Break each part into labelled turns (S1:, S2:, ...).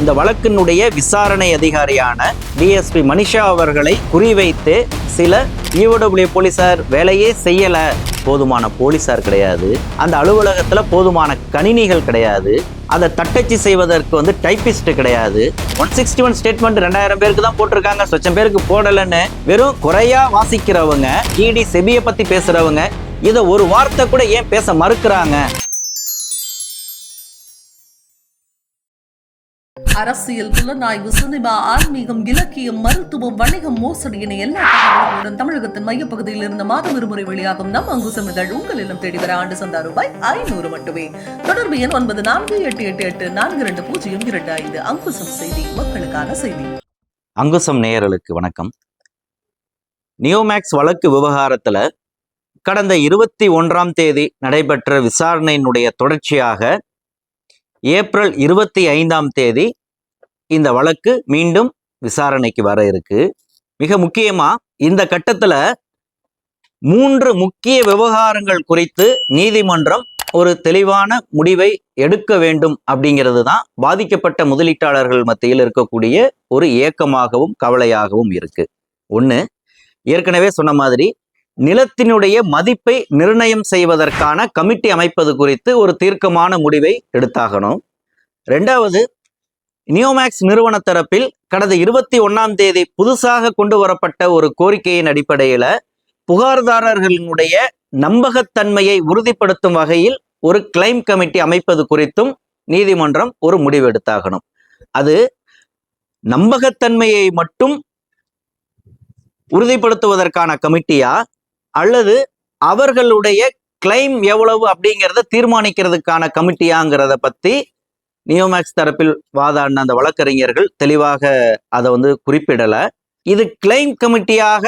S1: இந்த வழக்கினுடைய விசாரணை அதிகாரியான டிஎஸ்பி மனிஷா அவர்களை குறிவைத்து சில இஓடபிள்யூ போலீசார் வேலையே செய்யல. போதுமான போலீசார் கிடையாது. அந்த அலுவலகத்துல போதுமான கணினிகள் கிடையாது. அதை தட்டச்சு செய்வதற்கு வந்து டைப்பிஸ்ட் கிடையாது. ஒன் சிக்ஸ்டி ஒன் ஸ்டேட்மெண்ட் ரெண்டாயிரம் பேருக்கு தான் போட்டிருக்காங்க. சொச்சம் பேருக்கு போடலைன்னு வெறும் குறையா வாசிக்கிறவங்க இடி செபியை பத்தி பேசுறவங்க இதை ஒரு வார்த்தை கூட ஏன் பேச மறுக்கிறாங்க?
S2: அரசியல் புலனாய்வு சினிமா ஆன்மீகம் இலக்கியம் மருத்துவம் வணிகம் மோசடி என எல்லா தகவல்களுடன் தமிழகத்தின் மையப்பகுதியில் இருந்த மாதம் இருமுறை வெளியாகும் நம் அங்குசம் இதழ் உங்கள் இல்லம் தேடி வர ஆண்டு சந்தா ரூபாய் ஐநூறு மட்டுமே. தொடர்பு எண் ஒன்பது நான்கு எட்டு எட்டு எட்டு நான்கு இரண்டு பூஜ்ஜியம் இரண்டு ஐந்து. அங்குசம் செய்தி மக்களுக்கான செய்தி.
S1: அங்குசம் நேயர்களுக்கு வணக்கம். நியோமேக்ஸ் வழக்கு விவகாரத்துல கடந்த இருபத்தி ஒன்றாம் தேதி நடைபெற்ற விசாரணையினுடைய தொடர்ச்சியாக ஏப்ரல் இருபத்தி ஐந்தாம் தேதி இந்த வழக்கு மீண்டும் விசாரணைக்கு வர இருக்கு. மிக முக்கியமா இந்த கட்டத்துல மூன்று முக்கிய விவகாரங்கள் குறித்து நீதிமன்றம் ஒரு தெளிவான முடிவை எடுக்க வேண்டும் அப்படிங்கிறது தான் பாதிக்கப்பட்ட முதலீட்டாளர்கள் மத்தியில் இருக்கக்கூடிய ஒரு ஏக்கமாகவும் கவலையாகவும் இருக்கு. ஒன்று ஏற்கனவே சொன்ன மாதிரி நிலத்தினுடைய மதிப்பை நிர்ணயம் செய்வதற்கான கமிட்டி அமைப்பது குறித்து ஒரு தீர்க்கமான முடிவை எடுத்தாகணும். ரெண்டாவது நியோமேக்ஸ் நிறுவன தரப்பில் கடந்த இருபத்தி ஒன்னாம் தேதி புதுசாக கொண்டு வரப்பட்ட ஒரு கோரிக்கையின் அடிப்படையில புகார்தாரர்களினுடைய நம்பகத்தன்மையை உறுதிப்படுத்தும் வகையில் ஒரு கிளைம் கமிட்டி அமைப்பது குறித்தும் நீதிமன்றம் ஒரு முடிவு எடுத்தாகணும். அது நம்பகத்தன்மையை மட்டும் உறுதிப்படுத்துவதற்கான கமிட்டியா அல்லது அவர்களுடைய கிளைம் எவ்வளவு அப்படிங்கிறத தீர்மானிக்கிறதுக்கான கமிட்டியாங்கிறத பத்தி நியோமேக்ஸ் தரப்பில் வாதாடின அந்த வழக்கறிஞர்கள் தெளிவாக அதை வந்து குறிப்பிடலை. இது கிளைம் கமிட்டியாக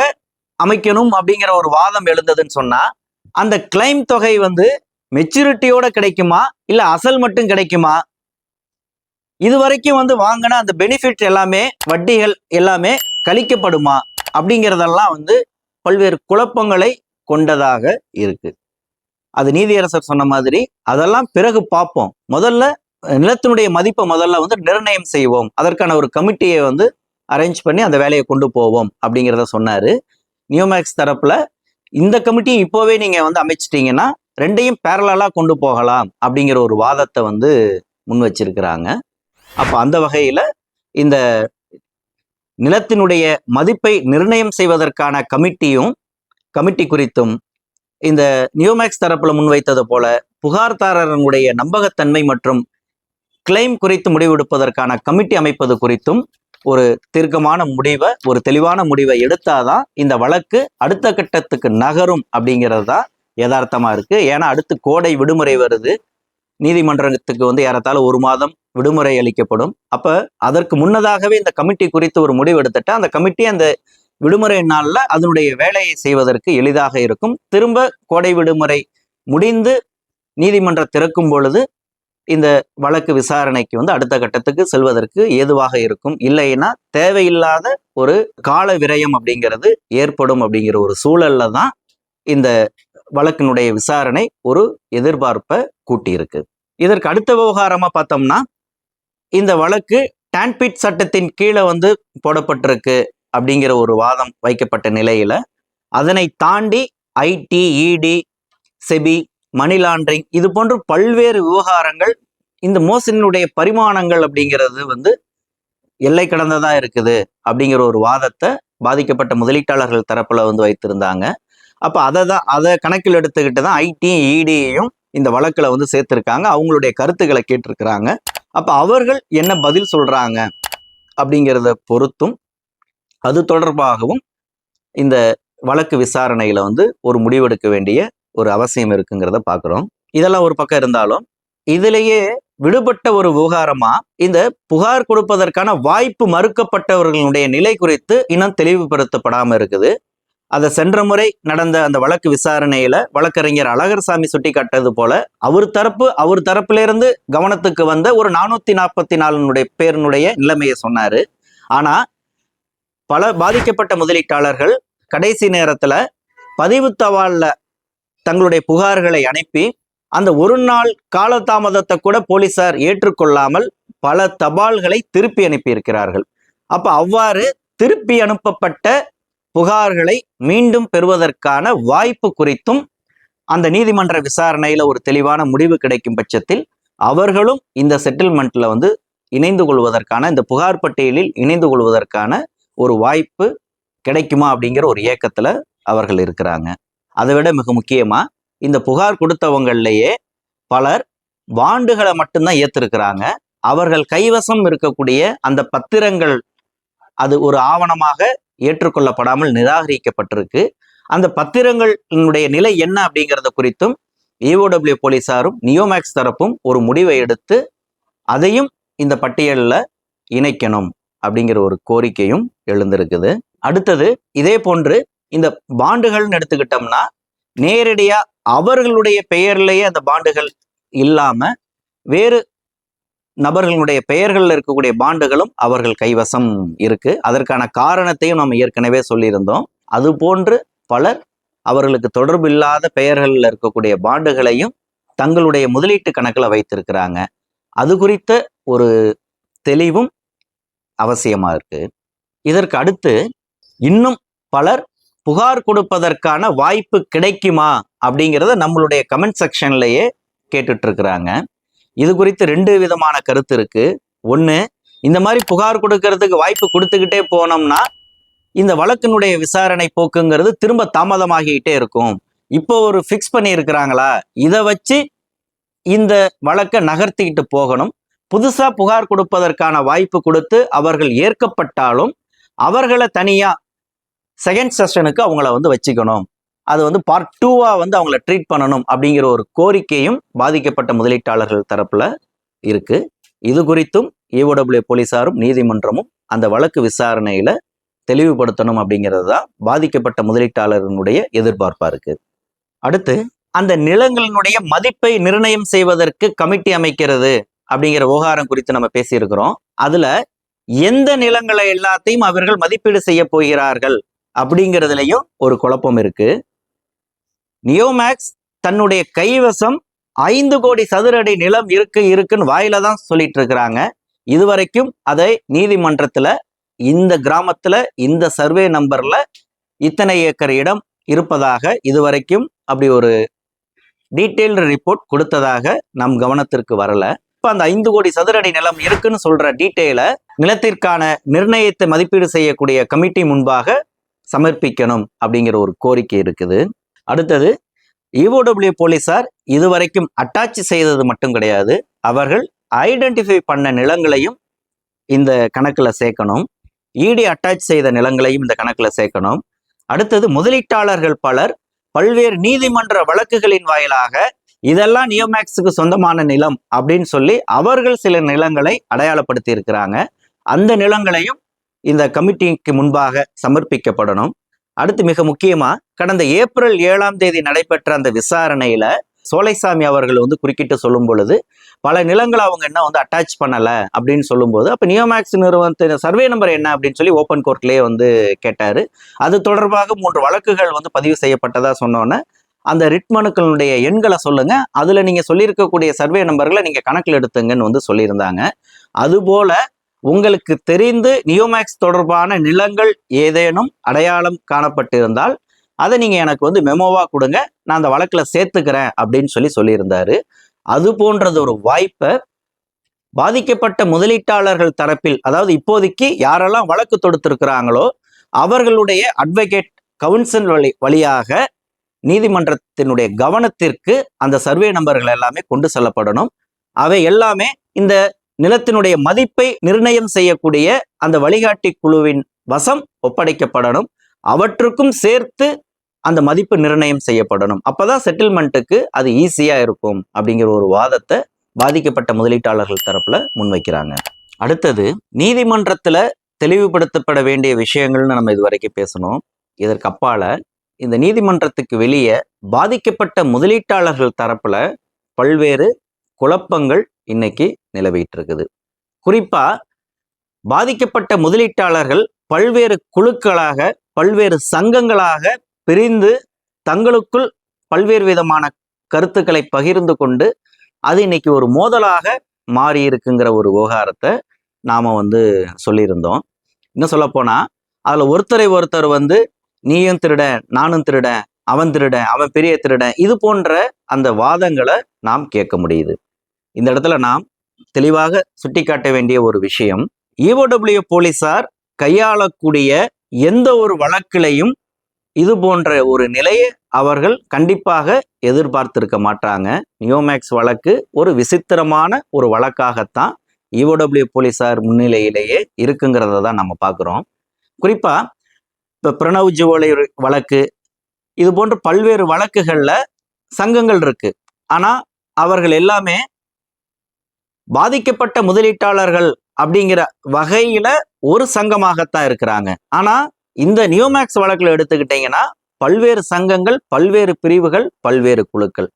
S1: அமைக்கணும் அப்படிங்கிற ஒரு வாதம் எழுந்ததுன்னு சொன்னா அந்த கிளைம் தொகை வந்து மெச்சூரிட்டியோட கிடைக்குமா? இல்ல அசல் மட்டும் கிடைக்குமா? இது வரைக்கும் வந்து வாங்கின அந்த பெனிஃபிட் எல்லாமே வட்டிகள் எல்லாமே கழிக்கப்படுமா? அப்படிங்கிறதெல்லாம் வந்து பல்வேறு குழப்பங்களை கொண்டதாக இருக்கு. அது நீதியரசர் சொன்ன மாதிரி அதெல்லாம் பிறகு பார்ப்போம். முதல்ல நிலத்தினுடைய மதிப்பை முதல்ல வந்து நிர்ணயம் செய்வோம். அதற்கான ஒரு கமிட்டியை வந்து அரேஞ்ச் பண்ணி அந்த வேலையை கொண்டு போவோம் அப்படிங்கிறத சொன்னார். நியோமேக்ஸ் தரப்பில் இந்த கமிட்டி இப்போவே நீங்கள் வந்து அமைச்சிட்டிங்கன்னா ரெண்டையும் பேரலாக கொண்டு போகலாம் அப்படிங்கிற ஒரு வாதத்தை வந்து முன் வச்சிருக்கிறாங்க. அப்போ அந்த வகையில் இந்த நிலத்தினுடைய மதிப்பை நிர்ணயம் செய்வதற்கான கமிட்டியும் கமிட்டி குறித்தும் இந்த நியூமேக்ஸ் தரப்பில் முன்வைத்தது போல புகார்தாரர்களுடைய நம்பகத்தன்மை மற்றும் கிளைம் குறித்து முடிவெடுப்பதற்கான கமிட்டி அமைப்பது குறித்தும் ஒரு தீர்க்கமான முடிவை ஒரு தெளிவான முடிவை எடுத்தாதான் இந்த வழக்கு அடுத்த கட்டத்துக்கு நகரும் அப்படிங்கிறது தான் யதார்த்தமாக இருக்குது ஏன்னா அடுத்து கோடை விடுமுறை வருது. நீதிமன்றத்துக்கு வந்து ஏறத்தாழ ஒரு மாதம் விடுமுறை அளிக்கப்படும். அப்போ அதற்கு முன்னதாகவே இந்த கமிட்டி குறித்து ஒரு முடிவு எடுத்துட்டா அந்த கமிட்டி அந்த விடுமுறை நாளில் அதனுடைய வேலையை செய்வதற்கு எளிதாக இருக்கும். திரும்ப கோடை விடுமுறை முடிந்து நீதிமன்றம் திறக்கும் பொழுது இந்த வழக்கு விசாரணைக்கு வந்து அடுத்த கட்டத்துக்கு செல்வதற்கு ஏதுவாக இருக்கும். இல்லைன்னா தேவையில்லாத ஒரு கால விரயம் அப்படிங்கிறது ஏற்படும் அப்படிங்கிற ஒரு சூழல்ல தான் இந்த வழக்கினுடைய விசாரணை ஒரு எதிர்பார்ப்பை கூட்டியிருக்கு. இதற்கு அடுத்த விவகாரமா பார்த்தோம்னா இந்த வழக்கு டான்பிட் சட்டத்தின் கீழே வந்து போடப்பட்டிருக்கு அப்படிங்கிற ஒரு வாதம் வைக்கப்பட்ட நிலையில அதனை தாண்டி ஐடி இடி செபி மணி லாண்டரிங் இது போன்ற பல்வேறு விவகாரங்கள் இந்த மோசடியினுடைய பரிமாணங்கள் அப்படிங்கிறது வந்து எல்லை கடந்ததா இருக்குது அப்படிங்கிற ஒரு வாதத்தை பாதிக்கப்பட்ட முதலீட்டாளர்கள் தரப்புல வந்து வைத்திருந்தாங்க. அப்ப அதை தான் அதை கணக்கில் எடுத்துக்கிட்டு தான் ஐடியும் இடியையும் இந்த வழக்கில் வந்து சேர்த்துருக்காங்க. அவங்களுடைய கருத்துக்களை கேட்டிருக்கிறாங்க. அப்போ அவர்கள் என்ன பதில் சொல்கிறாங்க அப்படிங்கிறத பொறுத்தும் அது தொடர்பாகவும் இந்த வழக்கு விசாரணையில் வந்து ஒரு முடிவெடுக்க வேண்டிய ஒரு அவசியம் இருக்குங்கிறத பார்க்குறோம் இதெல்லாம் ஒரு பக்கம் இருந்தாலும் இதுலேயே விடுபட்ட ஒரு விவகாரமா இந்த புகார் கொடுப்பதற்கான வாய்ப்பு மறுக்கப்பட்டவர்களுடைய நிலை குறித்து இன்னும் தெளிவுபடுத்தப்படாமல் இருக்குது. அதை சென்ற முறை நடந்த அந்த வழக்கு விசாரணையில வழக்கறிஞர் அழகர்சாமி சுட்டி காட்டது போல அவர் தரப்பு அவர் தரப்பிலிருந்து கவனத்துக்கு வந்த ஒரு நானூத்தி நாற்பத்தி நாலுனுடைய பேருனுடைய நிலைமையை சொன்னாரு. ஆனா பல பாதிக்கப்பட்ட முதலீட்டாளர்கள் கடைசி நேரத்துல பதிவு தவாலில் தங்களுடைய புகார்களை அனுப்பி அந்த ஒரு நாள் காலதாமதத்தை கூட போலீசார் ஏற்றுக்கொள்ளாமல் பல தபால்களை திருப்பி அனுப்பியிருக்கிறார்கள். அப்ப அவ்வாறு திருப்பி அனுப்பப்பட்ட புகார்களை மீண்டும் பெறுவதற்கான வாய்ப்பு குறித்தும் அந்த நீதிமன்ற விசாரணையில ஒரு தெளிவான முடிவு கிடைக்கும் பட்சத்தில் அவர்களும் இந்த செட்டில்மெண்ட்ல வந்து இணைந்து கொள்வதற்கான இந்த புகார் பட்டியலில் இணைந்து கொள்வதற்கான ஒரு வாய்ப்பு கிடைக்குமா அப்படிங்கிற ஒரு இயக்கத்துல அவர்கள் இருக்கிறாங்க. அதை விட மிக முக்கியமாக இந்த புகார் கொடுத்தவங்கள்லேயே பலர் வாண்டுகளை மட்டும்தான் ஏற்றிருக்கிறாங்க அவர்கள் கைவசம் இருக்கக்கூடிய அந்த பத்திரங்கள் அது ஒரு ஆவணமாக ஏற்றுக்கொள்ளப்படாமல் நிராகரிக்கப்பட்டிருக்கு. அந்த பத்திரங்களினுடைய நிலை என்ன அப்படிங்கிறத குறித்தும் ஏஓடபிள்யூ போலீசாரும் நியோமேக்ஸ் தரப்பும் ஒரு முடிவை எடுத்து அதையும் இந்த பட்டியலில் இணைக்கணும் அப்படிங்கிற ஒரு கோரிக்கையும் எழுந்திருக்குது. அடுத்தது இதே போன்று இந்த பாண்டுகள்னு எடுத்துக்கிட்டோம்னா நேரடியா அவர்களுடைய பெயர்லேயே அந்த பாண்டுகள் இல்லாம வேறு நபர்களுடைய பெயர்களில் இருக்கக்கூடிய பாண்டுகளும் அவர்கள் கைவசம் இருக்கு. அதற்கான காரணத்தையும் நம்ம ஏற்கனவே சொல்லியிருந்தோம். அது போன்று பலர் அவர்களுக்கு தொடர்பு இல்லாத பெயர்களில் இருக்கக்கூடிய பாண்டுகளையும் தங்களுடைய முதலீட்டு கணக்கில் வைத்திருக்கிறாங்க. அது குறித்த ஒரு தெளிவும் அவசியமாக இருக்கு. இதற்கு அடுத்து இன்னும் பலர் புகார் கொடுப்பதற்கான வாய்ப்பு கிடைக்குமா அப்படிங்கிறத நம்மளுடைய கமெண்ட் செக்ஷன்லேயே கேட்டுட்டு இருக்கிறாங்க இது குறித்து ரெண்டு விதமான கருத்து இருக்கு. ஒன்று இந்த மாதிரி புகார் கொடுக்கறதுக்கு வாய்ப்பு கொடுத்துக்கிட்டே போனோம்னா இந்த வழக்கினுடைய விசாரணை போக்குங்கிறது திரும்ப தாமதமாகிக்கிட்டே இருக்கும். இப்போ ஒரு ஃபிக்ஸ் பண்ணியிருக்கிறாங்களா? இதை வச்சு இந்த வழக்கை நகர்த்திக்கிட்டு போகணும். புதுசாக புகார் கொடுப்பதற்கான வாய்ப்பு கொடுத்து அவர்கள் ஏற்கப்பட்டாலும் அவர்களை தனியாக செகண்ட் செஷனுக்கு அவங்கள வந்து வச்சுக்கணும். அது வந்து பார்ட் டூவாக வந்து அவங்கள ட்ரீட் பண்ணணும் அப்படிங்கிற ஒரு கோரிக்கையும் பாதிக்கப்பட்ட முதலீட்டாளர்கள் தரப்புல இருக்கு. இது குறித்தும் இஓடபிள்யூ போலீசாரும் நீதிமன்றமும் அந்த வழக்கு விசாரணையில தெளிவுபடுத்தணும் அப்படிங்கிறது தான் பாதிக்கப்பட்ட முதலீட்டாளர்களுடைய எதிர்பார்ப்பா இருக்கு. அடுத்து அந்த நிலங்களினுடைய மதிப்பை நிர்ணயம் செய்வதற்கு கமிட்டி அமைக்கிறது அப்படிங்கிற விவகாரம் குறித்து நம்ம பேசியிருக்கிறோம். அதுல எந்த நிலங்களை எல்லாத்தையும் அவர்கள் மதிப்பீடு செய்ய போகிறார்கள் அப்படிங்கிறதுலையும் ஒரு குழப்பம் இருக்கு. நியோமேக்ஸ் தன்னுடைய கைவசம் ஐந்து கோடி சதுர அடி நிலம் இருக்கு இருக்குன்னு வாயில தான் சொல்லிட்டு இருக்கிறாங்க. இதுவரைக்கும் அதை நீதிமன்றத்துல இந்த கிராமத்துல இந்த சர்வே நம்பர்ல இத்தனை ஏக்கர் இடம் இருப்பதாக இதுவரைக்கும் அப்படி ஒரு டீட்டெயில்டு ரிப்போர்ட் கொடுத்ததாக நம் கவனத்திற்கு வரல. இப்ப அந்த ஐந்து கோடி சதுர அடி நிலம் இருக்குன்னு சொல்ற டீட்டெயிலை நிலத்திற்கான நிர்ணயத்தை மதிப்பீடு செய்யக்கூடிய கமிட்டி முன்பாக சமர்ப்பிக்கணும் அப்படிங்கிற ஒரு கோரிக்கை இருக்குது. அடுத்தது இஓடபிள்யூ போலீஸார் இதுவரைக்கும் அட்டாச் செய்தது மட்டும் கிடையாது. அவர்கள் ஐடென்டிஃபை பண்ண நிலங்களையும் இந்த கணக்கில் சேர்க்கணும். இடி அட்டாச் செய்த நிலங்களையும் இந்த கணக்கில் சேர்க்கணும். அடுத்தது முதலீட்டாளர்கள் பலர் பல்வேறு நீதிமன்ற வழக்குகளின் வாயிலாக இதெல்லாம் நியோமேக்ஸுக்கு சொந்தமான நிலம் அப்படின்னு சொல்லி அவர்கள் சில நிலங்களை அடையாளப்படுத்தி இருக்கிறாங்க அந்த நிலங்களையும் இந்த கமிட்டிக்கு முன்பாக சமர்ப்பிக்கப்படணும். அடுத்து மிக முக்கியமா கடந்த ஏப்ரல் ஏழாம் தேதி நடைபெற்ற அந்த விசாரணையில சோலைசாமி அவர்கள் வந்து குறுக்கிட்டு சொல்லும் பொழுது பல நிலங்களை அவங்க என்ன வந்து அட்டாச் பண்ணல அப்படின்னு சொல்லும்போது அப்ப நியோமேக்ஸ் நிறுவனத்தின் சர்வே நம்பர் என்ன அப்படின்னு சொல்லி ஓப்பன் கோர்ட்லேயே வந்து கேட்டாரு. அது தொடர்பாக மூன்று வழக்குகள் வந்து பதிவு செய்யப்பட்டதா சொன்னோன்னே அந்த ரிட் மனுக்களுடைய எண்களை சொல்லுங்க. அதுல நீங்க சொல்லியிருக்கக்கூடிய சர்வே நம்பர்களை நீங்க கணக்கில் எடுத்துங்கன்னு வந்து சொல்லியிருந்தாங்க. அதுபோல உங்களுக்கு தெரிந்து நியோமேக்ஸ் தொடர்பான நிலங்கள் ஏதேனும் அடையாளம் காணப்பட்டிருந்தால் அதை நீங்கள் எனக்கு வந்து மெமோவாக கொடுங்க. நான் அந்த வழக்கில் சேர்த்துக்கிறேன் அப்படின்னு சொல்லி சொல்லியிருந்தாரு. அது போன்றது ஒரு வாய்ப்பை பாதிக்கப்பட்ட முதலீட்டாளர்கள் தரப்பில் அதாவது இப்போதைக்கு யாரெல்லாம் வழக்கு தொடுத்திருக்கிறாங்களோ அவர்களுடைய அட்வொகேட் கவுன்சில் வழி வழியாக நீதிமன்றத்தினுடைய கவனத்திற்கு அந்த சர்வே நம்பர்கள் எல்லாமே கொண்டு செல்லப்படணும். அவை எல்லாமே இந்த நிலத்தினுடைய மதிப்பை நிர்ணயம் செய்யக்கூடிய அந்த வழிகாட்டி குழுவின் வசம் ஒப்படைக்கப்படணும். அவற்றுக்கும் சேர்த்து அந்த மதிப்பு நிர்ணயம் செய்யப்படணும். அப்பதான் செட்டில்மெண்ட்டுக்கு அது ஈஸியா இருக்கும் அப்படிங்கிற ஒரு வாதத்தை பாதிக்கப்பட்ட முதலீட்டாளர்கள் தரப்புல முன்வைக்கிறாங்க. அடுத்தது நீதிமன்றத்துல தெளிவுபடுத்தப்பட வேண்டிய விஷயங்கள்னு நம்ம இதுவரைக்கும் பேசணும். இதற்கு அப்பால இந்த நீதிமன்றத்துக்கு வெளியே பாதிக்கப்பட்ட முதலீட்டாளர்கள் தரப்புல பல்வேறு குழப்பங்கள் இன்னைக்கு நிலவிட்டு இருக்குது குறிப்பா பாதிக்கப்பட்ட முதலீட்டாளர்கள் பல்வேறு குழுக்களாக பல்வேறு சங்கங்களாக பிரிந்து தங்களுக்குள் பல்வேறு விதமான கருத்துக்களை பகிர்ந்து கொண்டு அது இன்னைக்கு ஒரு மோதலாக மாறி இருக்குங்கிற ஒரு விவகாரத்தை நாம வந்து சொல்லியிருந்தோம். இன்னும் சொல்ல போனா அதுல ஒருத்தரை ஒருத்தர் வந்து நீயும் திருட நானும் திருடன் அவன் திருடன் அவன் பெரிய திருடன் இது போன்ற அந்த வாதங்களை நாம் கேட்க முடியுது. இந்த இடத்துல நாம் தெளிவாக சுட்டிக்காட்ட வேண்டிய ஒரு விஷயம். இஓடபிள்யூ போலீசார் கையாளக்கூடிய எந்த ஒரு வழக்கிலையும் இது போன்ற ஒரு நிலையை அவர்கள் கண்டிப்பாக எதிர்பார்த்திருக்க மாட்டாங்க. நியோமேக்ஸ் வழக்கு ஒரு விசித்திரமான ஒரு வழக்காகத்தான் இஓடபிள்யூ போலீசார் முன்னிலையிலேயே இருக்குங்கிறத தான் நம்ம பார்க்குறோம். குறிப்பாக இப்போ பிரணவ் ஜுவலை வழக்கு இது போன்ற பல்வேறு வழக்குகளில் சங்கங்கள் இருக்குது ஆனால் அவர்கள் எல்லாமே பாதிக்கப்பட்ட முதலீட்டாளர்கள் அப்படிங்கிற வகையில ஒரு சங்கமாகத்தான் இருக்கிறாங்க. ஆனா இந்த நியோமேக்ஸ் வழக்குல எடுத்துக்கிட்டீங்கன்னா பல்வேறு சங்கங்கள் பல்வேறு பிரிவுகள் பல்வேறு குழுக்கள்.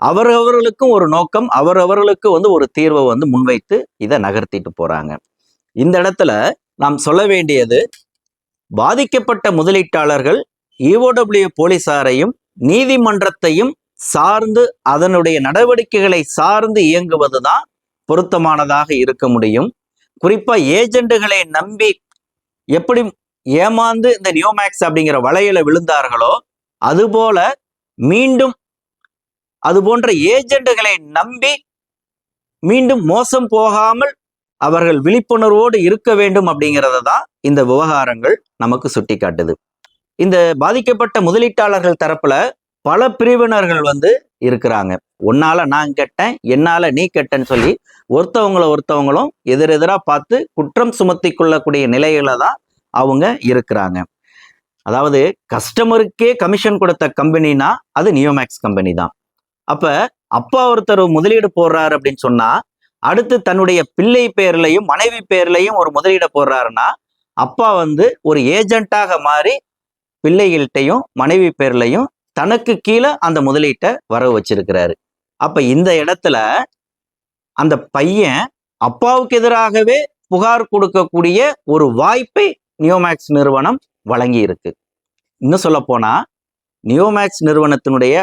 S1: அவரவர்களுக்கும் ஒரு நோக்கம் அவரவர்களுக்கு வந்து ஒரு தீர்வை வந்து முன்வைத்து இதை நகர்த்திட்டு போறாங்க. இந்த இடத்துல நாம் சொல்ல வேண்டியது பாதிக்கப்பட்ட முதலீட்டாளர்கள் இஓடபிள்யூ போலீசாரையும் நீதிமன்றத்தையும் சார்ந்து அதனுடைய நடவடிக்கைகளை சார்ந்து இயங்குவதுதான் பொருத்தமானதாக இருக்க முடியும். குறிப்பா ஏஜெண்டுகளை நம்பி எப்படி ஏமாந்து இந்த நியோமேக்ஸ் அப்படிங்கிற வலையில விழுந்தார்களோ அதுபோல மீண்டும் அது போன்ற ஏஜெண்டுகளை நம்பி மீண்டும் மோசம் போகாமல் அவர்கள் விழிப்புணர்வோடு இருக்க வேண்டும் அப்படிங்கிறத தான் இந்த விவகாரங்கள் நமக்கு சுட்டிக்காட்டுது. இந்த பாதிக்கப்பட்ட முதலீட்டாளர்கள் தரப்புல பல பிரிவினர்கள் வந்து இருக்கிறாங்க. உன்னால நான் கெட்டேன் என்னால நீ கெட்டேன்னு சொல்லி ஒருத்தவங்கள ஒருத்தவங்களும் எதிரெதிரா பார்த்து குற்றம் சுமத்தி கொள்ளக்கூடிய நிலையில தான் அவங்க இருக்கிறாங்க. அதாவது கஸ்டமருக்கே கமிஷன் கொடுத்த கம்பெனினா அது நியோமேக்ஸ் கம்பெனி தான். அப்ப அப்பா ஒருத்தர் முதலீடு போடுறாரு அப்படின்னு சொன்னா அடுத்து தன்னுடைய பிள்ளை பேர்லையும் மனைவி பேர்லையும் ஒரு முதலீடு போடுறாருன்னா அப்பா வந்து ஒரு ஏஜென்ட்டாக மாறி பிள்ளைகள்கிட்டையும் மனைவி பேர்லையும் தனக்கு கீழே அந்த முதலீட்டை வர வச்சிருக்கிறாரு. அப்ப இந்த இடத்துல அந்த பையன் அப்பாவுக்கு எதிராகவே புகார் கொடுக்கக்கூடிய ஒரு வாய்ப்பை நியோமேக்ஸ் நிறுவனம் வழங்கி இருக்கு. இன்னும் சொல்ல போனா நியோமேக்ஸ் நிறுவனத்தினுடைய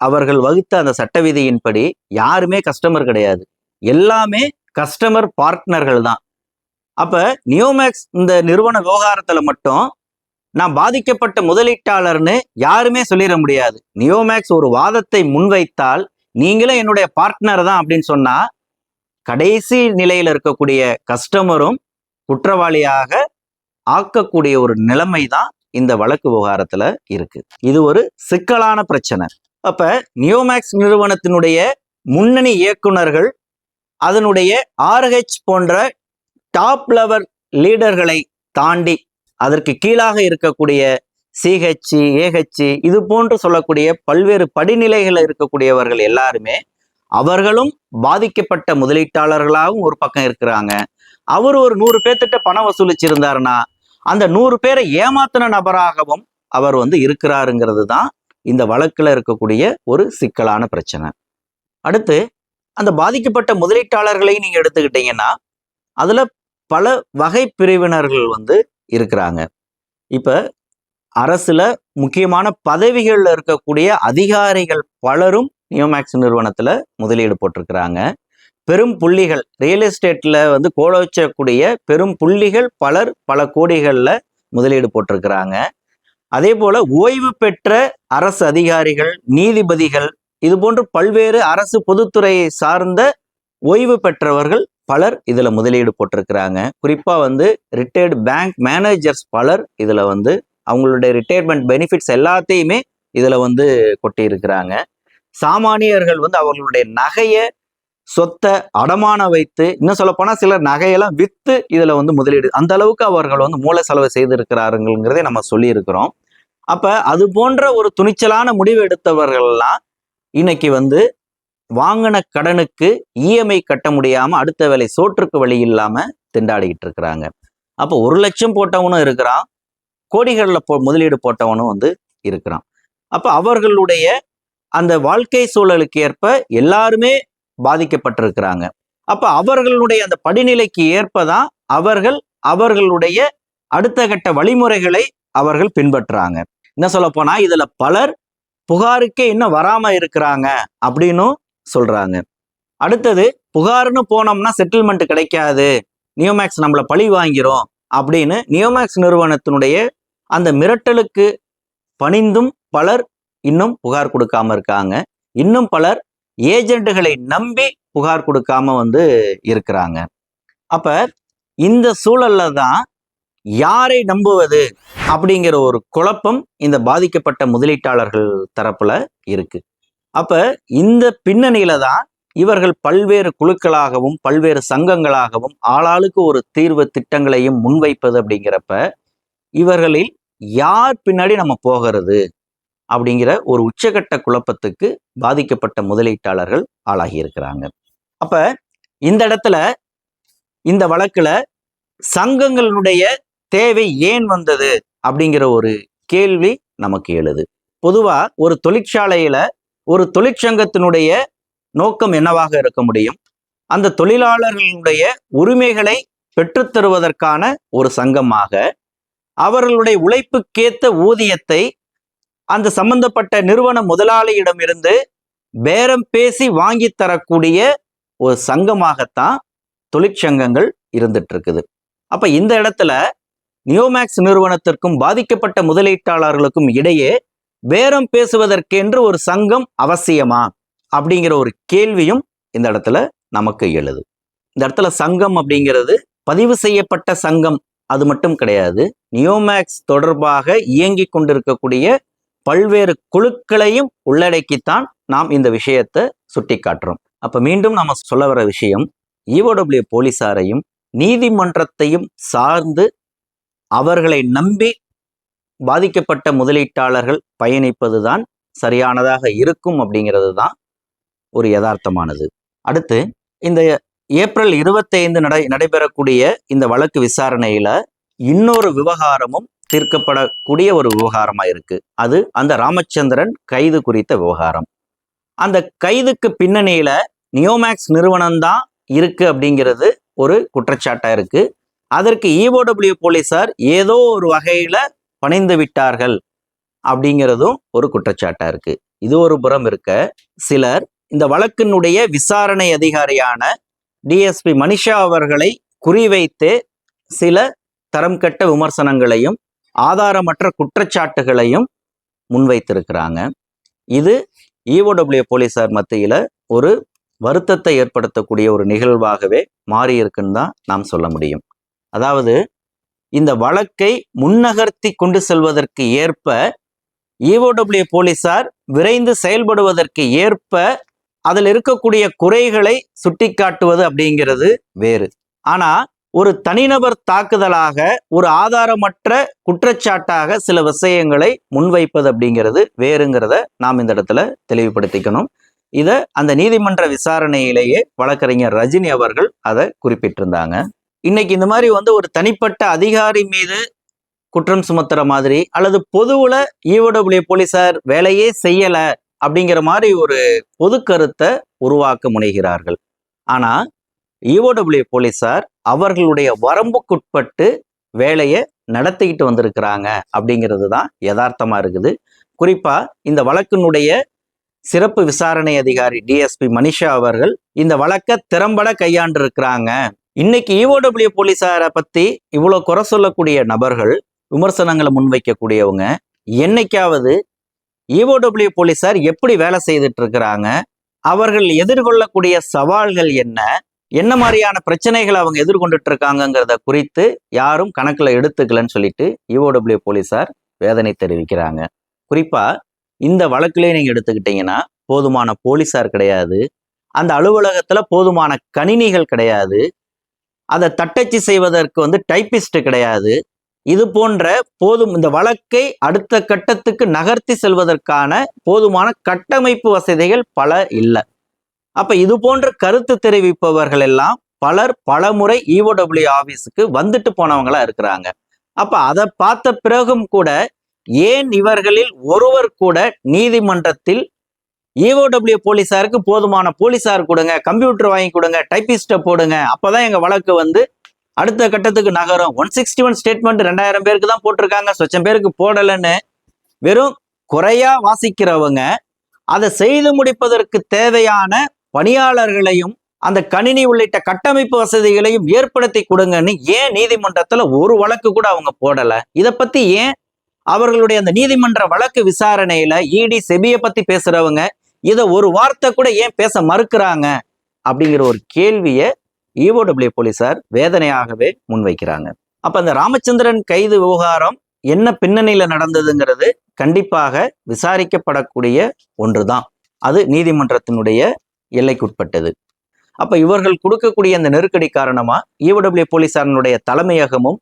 S1: அவர்கள் வகுத்த அந்த சட்ட விதியின்படி யாருமே கஸ்டமர் கிடையாது. எல்லாமே கஸ்டமர் பார்ட்னர்கள் தான். அப்ப நியோமேக்ஸ் இந்த நிறுவன விவகாரத்துல மட்டும் நான் பாதிக்கப்பட்ட முதலீட்டாளர்னு யாருமே சொல்லிட முடியாது. நியோமேக்ஸ் ஒரு வாதத்தை முன்வைத்தால் நீங்களும் என்னுடைய பார்ட்னர் தான் அப்படின்னு சொன்னா கடைசி நிலையில இருக்கக்கூடிய கஸ்டமரும் குற்றவாளியாக ஆக்கக்கூடிய ஒரு நிலைமை தான் இந்த வழக்கு விவகாரத்துல இருக்கு. இது ஒரு சிக்கலான பிரச்சனை. அப்ப நியோமேக்ஸ் நிறுவனத்தினுடைய முன்னணி இயக்குனர்கள் அதனுடைய ஆர்ஹெச் போன்ற டாப் லெவல் லீடர்களை தாண்டி அதற்கு கீழாக இருக்கக்கூடிய சிஹெச்சி ஏஹெச்சி இது போன்று சொல்லக்கூடிய பல்வேறு படிநிலைகளில் இருக்கக்கூடியவர்கள் எல்லாருமே அவர்களும் பாதிக்கப்பட்ட முதலீட்டாளர்களாகவும் ஒரு பக்கம் இருக்கிறாங்க. அவர் ஒரு நூறு பேர்த்திட்ட பணம் வசூலிச்சிருந்தாருன்னா அந்த நூறு பேரை ஏமாத்தின நபராகவும் அவர் வந்து இருக்கிறாருங்கிறது தான் இந்த வழக்குல இருக்கக்கூடிய ஒரு சிக்கலான பிரச்சனை. அடுத்து அந்த பாதிக்கப்பட்ட முதலீட்டாளர்களையும் நீங்க எடுத்துக்கிட்டீங்கன்னா அதுல பல வகை பிரிவினர்கள் வந்து இருக்கிறாங்க. இப்போ அரசில் முக்கியமான பதவிகளில் இருக்கக்கூடிய அதிகாரிகள் பலரும் நியோமேக்ஸ் நிறுவனத்தில் முதலீடு போட்டிருக்கிறாங்க. பெரும் புள்ளிகள் ரியல் எஸ்டேட்டில் வந்து கோலோச்சக்கூடிய பெரும் புள்ளிகள் பலர் பல கோடிகளில் முதலீடு போட்டிருக்கிறாங்க. அதே போல் ஓய்வு பெற்ற அரசு அதிகாரிகள் நீதிபதிகள் இது போன்று பல்வேறு அரசு பொதுத்துறையை சார்ந்த ஓய்வு பெற்றவர்கள் பலர் இதில் முதலீடு போட்டிருக்கிறாங்க. குறிப்பாக வந்து ரிட்டையர்டு பேங்க் மேனேஜர்ஸ் பலர் இதில் வந்து அவங்களுடைய ரிட்டையர்மெண்ட் பெனிஃபிட்ஸ் எல்லாத்தையுமே இதில் வந்து கொட்டியிருக்கிறாங்க. சாமானியர்கள் வந்து அவர்களுடைய நகையை சொத்தை அடமான வைத்து இன்னும் சொல்லப்போனால் சிலர் நகையெல்லாம் விற்று இதில் வந்து முதலீடு அந்த அளவுக்கு அவர்கள் வந்து மூல செலவு செய்திருக்கிறாருங்கிறதே நம்ம சொல்லியிருக்கிறோம். அப்போ அது போன்ற ஒரு துணிச்சலான முடிவு எடுத்தவர்கள்லாம் இன்னைக்கு வந்து வாங்கின கடனுக்கு இஎம்ஐ கட்ட முடியாமல் அடுத்த வேலை சோற்றுக்கு வழி இல்லாமல் திண்டாடிக்கிட்டு இருக்கிறாங்க. அப்போ ஒரு லட்சம் போட்டவனும் இருக்கிறான். கோடிகளில் போ முதலீடு போட்டவனும் வந்து இருக்கிறான். அப்போ அவர்களுடைய அந்த வாழ்க்கை சூழலுக்கு ஏற்ப எல்லாருமே பாதிக்கப்பட்டிருக்கிறாங்க. அப்போ அவர்களுடைய அந்த படிநிலைக்கு ஏற்பதான் அவர்கள் அவர்களுடைய அடுத்த கட்ட வழிமுறைகளை அவர்கள் பின்பற்றுறாங்க என்ன சொல்ல போனால் இதில் பலர் புகாருக்கே இன்னும் வராமல் இருக்கிறாங்க அப்படின்னும் சொல்றாங்க. அடுத்தது புகார்னு போனோம்னா செட்டில்மெண்ட் கிடைக்காது. நியோமேக்ஸ் நம்மளை பழி வாங்கிரும் அப்படின்னு நியோமேக்ஸ் நிறுவனத்தினுடைய அந்த மிரட்டலுக்கு பணிந்தும் பலர் இன்னும் புகார் கொடுக்காம இருக்காங்க. இன்னும் பலர் ஏஜென்ட்டுகளை நம்பி புகார் கொடுக்காம வந்து இருக்கிறாங்க. அப்ப இந்த சூழல்ல தான் யாரை நம்புவது அப்படிங்கிற ஒரு குழப்பம் இந்த பாதிக்கப்பட்ட முதலீட்டாளர்கள் தரப்புல இருக்கு. அப்ப இந்த பின்னணியில தான் இவர்கள் பல்வேறு குழுக்களாகவும் பல்வேறு சங்கங்களாகவும் ஆளாளுக்கு ஒரு தீர்வு திட்டங்களையும் முன்வைப்பது அப்படிங்கிறப்ப இவர்களில் யார் பின்னாடி நம்ம போகிறது அப்படிங்கிற ஒரு உச்சகட்ட குழப்பத்துக்கு பாதிக்கப்பட்ட முதலீட்டாளர்கள் ஆளாகி இருக்கிறாங்க அப்ப இந்த இடத்துல இந்த வழக்குல சங்கங்களுடைய தேவை ஏன் வந்தது அப்படிங்கிற ஒரு கேள்வி நமக்கு எழுது. பொதுவா ஒரு தொழிற்சாலையில ஒரு தொழிற்சங்கத்தினுடைய நோக்கம் என்னவாக இருக்க முடியும்? அந்த தொழிலாளர்களுடைய உரிமைகளை பெற்றுத்தருவதற்கான ஒரு சங்கமாக அவர்களுடைய உழைப்புக்கேத்த ஊதியத்தை அந்த சம்பந்தப்பட்ட நிறுவன முதலாளியிடமிருந்து பேரம் பேசி வாங்கி தரக்கூடிய ஒரு சங்கமாகத்தான் தொழிற்சங்கங்கள் இருந்துட்டு இருக்குது அப்ப இந்த இடத்துல நியோமேக்ஸ் நிறுவனத்திற்கும் பாதிக்கப்பட்ட முதலீட்டாளர்களுக்கும் இடையே பேரம் பேசுவதற்கென்று ஒரு சங்கம் அவசியமா? அப்படிங்கிற ஒரு கேள்வியும் இந்த இடத்துல நமக்கு எழுது. இந்த இடத்துல சங்கம் அப்படிங்கிறது பதிவு செய்யப்பட்ட சங்கம். அது மட்டும் கிடையாது. நியோமேக்ஸ் தொடர்பாக இயங்கிக் கொண்டிருக்கக்கூடிய பல்வேறு குழுக்களையும் உள்ளடக்கித்தான் நாம் இந்த விஷயத்தை சுட்டி காட்டுறோம் அப்ப மீண்டும் நம்ம சொல்ல வர விஷயம் இஓடபிள்யூ போலீசாரையும் நீதிமன்றத்தையும் சார்ந்து அவர்களை நம்பி பாதிக்கப்பட்ட முதலீட்டாளர்கள் பயணிப்பதுதான் சரியானதாக இருக்கும் அப்படிங்கிறது தான் ஒரு யதார்த்தமானது. அடுத்து இந்த ஏப்ரல் இருபத்தைந்து நடை நடைபெறக்கூடிய இந்த வழக்கு விசாரணையில இன்னொரு விவகாரமும் தீர்க்கப்படக்கூடிய ஒரு விவகாரமா இருக்கு. அது அந்த ராமச்சந்திரன் கைது குறித்த விவகாரம். அந்த கைதுக்கு பின்னணியில நியோமேக்ஸ் நிறுவனம் தான் இருக்கு அப்படிங்கிறது ஒரு குற்றச்சாட்டாக இருக்கு. அதற்கு இஓடபிள்யூ போலீசார் ஏதோ ஒரு வகையில பணிந்து விட்டார்கள் அப்படிங்கிறதும் ஒரு குற்றச்சாட்டா இருக்கு. இது ஒரு புறம் இருக்க சிலர் இந்த வழக்கினுடைய விசாரணை அதிகாரியான டிஎஸ்பி மனிஷா அவர்களை குறிவைத்து சில தரம் கட்ட விமர்சனங்களையும் ஆதாரமற்ற குற்றச்சாட்டுகளையும் முன்வைத்திருக்கிறாங்க. இது இஓடபிள்யூ போலீசார் மத்தியில் ஒரு வருத்தத்தை ஏற்படுத்தக்கூடிய ஒரு நிகழ்வாகவே மாறி இருக்குன்னு தான் நாம் சொல்ல முடியும். அதாவது இந்த வழக்கை முன்னகர்த்தி கொண்டு செல்வதற்கு ஏற்ப இஓடபிள்யூ போலீசார் விரைந்து செயல்படுவதற்கு ஏற்ப அதில் இருக்கக்கூடிய குறைகளை சுட்டிக்காட்டுவது அப்படிங்கிறது வேறு. ஆனா ஒரு தனிநபர் தாக்குதலாக ஒரு ஆதாரமற்ற குற்றச்சாட்டாக சில விஷயங்களை முன்வைப்பது அப்படிங்கிறது வேறுங்கிறத நாம் இந்த இடத்துல தெளிவுபடுத்திக்கணும். இதை அந்த நீதிமன்ற விசாரணையிலேயே வழக்கறிஞர் ரஜினி அவர்கள் அதை குறிப்பிட்டிருந்தாங்க. இன்னைக்கு இந்த மாதிரி வந்து ஒரு தனிப்பட்ட அதிகாரி மீது குற்றம் சுமத்துற மாதிரி அல்லது பொதுவில் இஓடபிள்யூ போலீசார் வேலையே செய்யலை அப்படிங்கிற மாதிரி ஒரு பொது கருத்தை உருவாக்க முனைகிறார்கள். ஆனால் இஓடபிள்யூ போலீசார் அவர்களுடைய வரம்புக்குட்பட்டு வேலையை நடத்திக்கிட்டு வந்திருக்கிறாங்க அப்படிங்கிறது தான் யதார்த்தமாக இருக்குது. குறிப்பாக இந்த வழக்கினுடைய சிறப்பு விசாரணை அதிகாரி டிஎஸ்பி மனிஷா அவர்கள் இந்த வழக்கை திறம்பட கையாண்டிருக்கிறாங்க. இன்னைக்கு இஓடபிள்யூ போலீஸாரை பத்தி இவ்வளவு குறை சொல்லக்கூடிய நபர்கள் விமர்சனங்களை முன்வைக்கக்கூடியவங்க என்னைக்காவது இஓடபிள்யூ போலீசார் எப்படி வேலை செய்துட்டு இருக்கிறாங்க அவர்கள் எதிர்கொள்ளக்கூடிய சவால்கள் என்ன என்ன மாதிரியான பிரச்சனைகளை அவங்க எதிர்கொண்டுட்டு இருக்காங்கங்கிறத குறித்து யாரும் கணக்குல எடுத்துக்கலன்னு சொல்லிட்டு இஓடபிள்யூ போலீசார் வேதனை தெரிவிக்கிறாங்க. குறிப்பா இந்த வழக்கிலே நீங்க எடுத்துக்கிட்டீங்கன்னா போதுமான போலீஸார் கிடையாது. அந்த அலுவலகத்துல போதுமான கணினிகள் கிடையாது. அதை தட்டச்சு செய்வதற்கு வந்து டைப்பிஸ்ட் கிடையாது. இது போன்ற போதும் இந்த வழக்கை அடுத்த கட்டத்துக்கு நகர்த்தி செல்வதற்கான போதுமான கட்டமைப்பு வசதிகள் பல இல்லை. அப்ப இது போன்ற கருத்து தெரிவிப்பவர்கள் எல்லாம் பலர் பலமுறை இஓடபிள்யூ ஆபீஸுக்கு வந்துட்டு போனவங்களா இருக்கிறாங்க. அப்ப அதை பார்த்த பிறகும் கூட ஏன் இவர்களில் ஒருவர் கூட நீதிமன்றத்தில் இஓடபிள்யூ போலீஸாருக்கு போதுமான போலீஸார் கொடுங்க கம்ப்யூட்டர் வாங்கி கொடுங்க டைப்பிஸ்ட்டை போடுங்க. அப்போதான் எங்கள் வழக்கு வந்து அடுத்த கட்டத்துக்கு நகரும். ஒன் சிக்ஸ்டி ஒன் ஸ்டேட்மெண்ட் ரெண்டாயிரம் பேருக்கு தான் போட்டிருக்காங்க. சொச்சம் பேருக்கு போடலைன்னு வெறும் குறையா வாசிக்கிறவங்க அதை செய்து முடிப்பதற்கு தேவையான பணியாளர்களையும் அந்த கணினி உள்ளிட்ட கட்டமைப்பு வசதிகளையும் ஏற்படுத்தி கொடுங்கன்னு ஏன் நீதிமன்றத்தில் ஒரு வழக்கு கூட அவங்க போடலை? இதை பற்றி ஏன் அவர்களுடைய அந்த நீதிமன்ற வழக்கு விசாரணையில இடி செபியை பத்தி பேசுறவங்க இத ஒரு வார்த்தை கூட ஏன் பேச மறுக்கிறாங்க? அப்படிங்கிற ஒரு கேள்வியை இஓடபிள்யூ போலீசார் வேதனையாகவே முன்வைக்கிறாங்க. அப்ப அந்த ராமச்சந்திரன் கைது விவகாரம் என்ன பின்னணியில நடந்ததுங்கிறது கண்டிப்பாக விசாரிக்கப்படக்கூடிய ஒன்றுதான். அது நீதிமன்றத்தினுடைய எல்லைக்குட்பட்டது. அப்ப இவர்கள் கொடுக்கக்கூடிய அந்த நெருக்கடி காரணமா இஓடபிள்யூ போலீசாரினுடைய தலைமையகமும்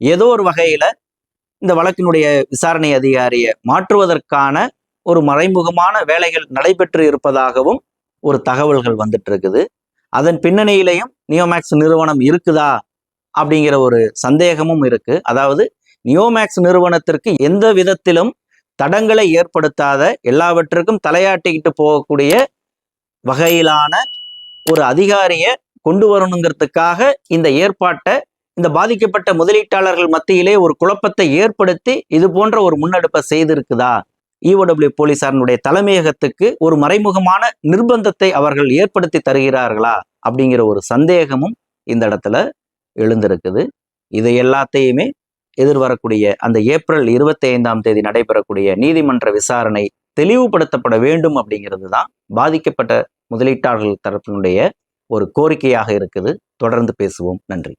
S1: ஏதோ ஒரு வகையில இந்த வழக்கினுடைய விசாரணை அதிகாரியை மாற்றுவதற்கான ஒரு மறைமுகமான வேலைகள் நடைபெற்று இருப்பதாகவும் ஒரு தகவல்கள் வந்துட்டு இருக்குது அதன் பின்னணியிலையும் நியோமேக்ஸ் நிறுவனம் இருக்குதா? அப்படிங்கிற ஒரு சந்தேகமும் இருக்கு. அதாவது நியோமேக்ஸ் நிறுவனத்திற்கு எந்த விதத்திலும் தடங்களை ஏற்படுத்தாத எல்லாவற்றுக்கும் தலையாட்டிக்கிட்டு போகக்கூடிய வகையிலான ஒரு அதிகாரியை கொண்டு வரணுங்கிறதுக்காக இந்த ஏற்பாட்டை இந்த பாதிக்கப்பட்ட முதலீட்டாளர்கள் மத்தியிலே ஒரு குழப்பத்தை ஏற்படுத்தி இது போன்ற ஒரு முன்னெடுப்பை செய்திருக்குதா? இஓடபிள்யூ போலீசாரினுடைய தலைமையகத்துக்கு ஒரு மறைமுகமான நிர்பந்தத்தை அவர்கள் ஏற்படுத்தி தருகிறார்களா அப்படிங்கிற ஒரு சந்தேகமும் இந்த இடத்துல எழுந்திருக்குது. இது எல்லாத்தையுமே எதிர்வரக்கூடிய அந்த ஏப்ரல் இருபத்தி ஐந்தாம் தேதி நடைபெறக்கூடிய நீதிமன்ற விசாரணை தெளிவுபடுத்தப்பட வேண்டும் அப்படிங்கிறது தான் பாதிக்கப்பட்ட முதலீட்டாளர்கள் தரப்பினுடைய ஒரு கோரிக்கையாக இருக்குது. தொடர்ந்து பேசுவோம். நன்றி.